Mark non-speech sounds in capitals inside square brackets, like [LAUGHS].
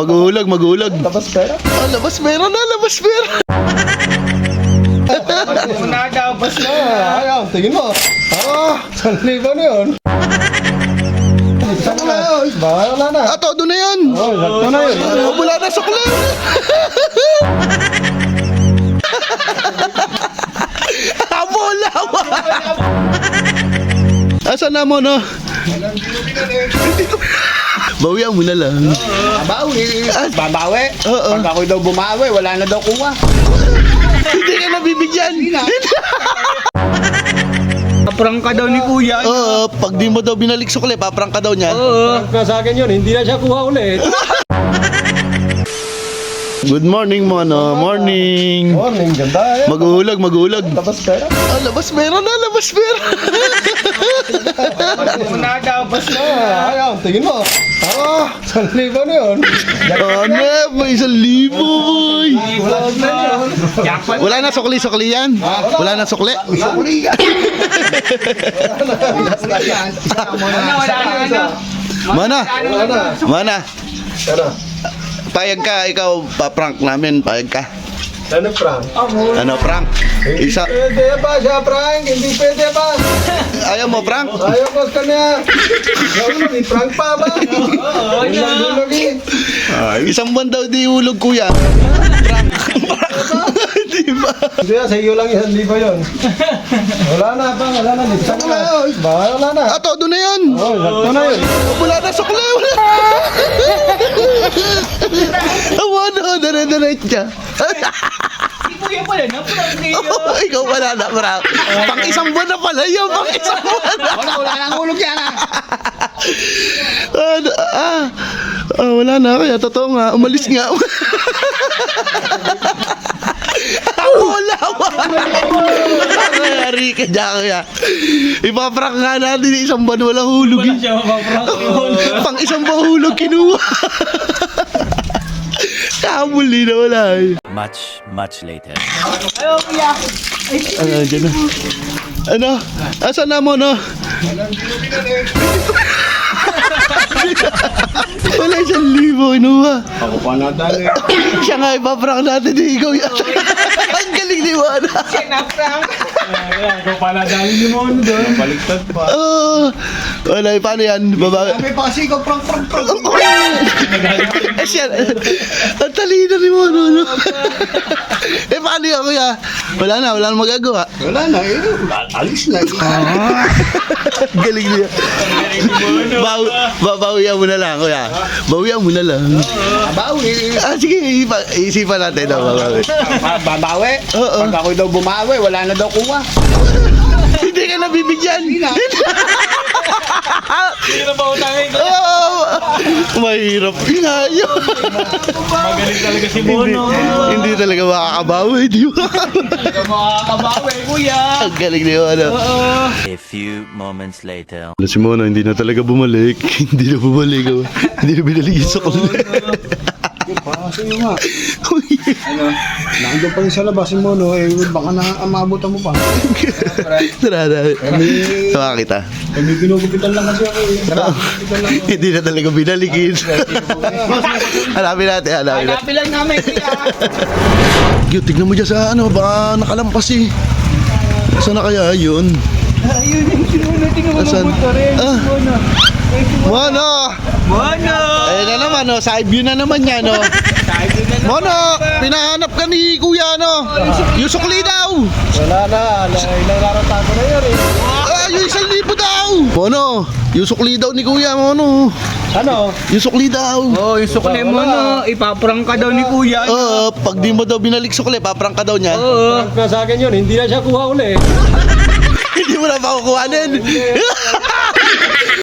Maguhulag, maguhulag. Labas pera. Ah, labas pera na, labas pera. Una daw, bas na. Ayaw, tingin mo. Ah, saan libo na yun? Saan na yun? Wala na. Ah, todo na yan. Oh, sakto na yun. Oh, wala na sa kulay. [LAUGHS] Abola wa. Asan na mo, no? Bawian mo na lang. Babawi. Babawi. Oo. Pag ako daw bumawi, wala na daw kuha. Hindi ka nabibigyan. Kaprang [LAUGHS] ka daw ni kuya. Oo, pag di mo daw binalik sukli, paprang ka daw niya. Oo. Pag na sa akin yun, hindi na siya kuha ulit. [LAUGHS] Good morning, Mono. Morning. Morning, ganda. Ayaw. Maguhulag, maguhulag. Labas pera. Ah, labas pera na, labas pera. [LAUGHS] Una daw, bas Ah, ayaw, tingin mo. Ah, saan libo na yun? Ano, may isang libo, boy. Jackpot. Wala na sukli-sukli yan. Wala na sukli. Sukuli ka. Ano, wala na. [LAUGHS] Mana? Wala na. Mana? Ano? Payag ka, ikaw, pa-prank namin, payag ka. Ano, Frank? Ano, prank? Isa, Pwede ba siya, Frank? Hindi pwede ba? Mo, prank? Ayaw ko ka. Ikaw naman, i-prank pa ba? [LAUGHS] Oo, Hulog eh. Isang buwan daw di hulog, kuya. Prank. [LAUGHS] Di ba? Hindi ah, sa iyo lang isang libo yun. Wala na pa, wala na. Lipsan na. Wala na. Ah, todo na yan. Oh, sakto na yun. Wala na sukli, wala. Awa na, dare-diretsa. Si kuya pala na, niyo. Oh, ikaw wala na, prank. Pang isang buwan na pala yun, pang isang buwan na. Wala, wala nang hulog yan ah. Ah, ah, wala na kaya totoo nga umalis nga [LAUGHS] wala wala Nangyari ka dyan kaya Ipaprank nga natin isang buwan walang hulog Wala siya mapaprank. Pang isang buwan hulog kinuha Kamuli na wala eh Much, much later. Ayaw, kuya. Ano, dyan na Ano? Asan na mo no? Wala isang libo kinuha Ako pa na dali. [COUGHS] Siya nga ipaprank natin di ikaw yan. [LAUGHS] Ang galing ni Wanda. Sinaprank. Ako pa na dali ni Mono doon. Baliktad pa. Oh, wala, paano yan? Baba. Kami pa kasi ikaw prank prank prank. [LAUGHS] Eh siya, ang talino ni Mono, no? eh paano yan, kuya? Wala na, wala na magagawa. Wala na eh. Alis na. [LAUGHS] galing niya. Baw, babawian mo na lang, kuya. Bawian mo na lang. Babawi. Ah, sige, ipa, isipan natin na babawi. Babawi? Oo. Pag ako daw bumawi, wala na daw kuha. [LAUGHS] Hindi ka nabibigyan. Hindi na ba ko? Oh, mahirap nga yun. Magaling talaga si Bono. Hindi talaga makakabawi, di ba? Hindi ka makakabawi, kuya. Ang galing niyo, ano? A few moments later. Si Mono, hindi na talaga bumalik. [LAUGHS] hindi na bumalik. oh. hindi na binalik yung sukli. Kasi nga. Nandun pa rin sa labas mo, no? Eh, baka na amabutan mo pa. Tara na. Sama kita. Eh, may ginugupitan lang kasi ako eh. Lang. hindi na talaga binalikin. hanapin natin, hanapin natin. Hanapin lang namin, kuya. Yo, tignan mo dyan sa ano, baka nakalampas eh. Saan na kaya yun? Ayun yung sinunutin ko Asan? ng motor eh. Ah. Mono! Bono! Ayun na naman, no? side view na naman yan, no? [LAUGHS] Na Mono! Pinahanap ka ni Kuya, no? Yung sukli daw! Wala na. Ilang tago na yun eh. Yung isang libo daw! Mono! Yung sukli daw ni Kuya, Mono! Ano? Yung sukli daw! Oh, yung sukli mo no, ipaprank ka daw ni kuya. Oo, pag di mo daw binalik sukli, paprang ka daw niya. Oo. Prank na sa akin yun, hindi na siya kuha uli. [LAUGHS] Hindi mo na makukuhanin. [LAUGHS]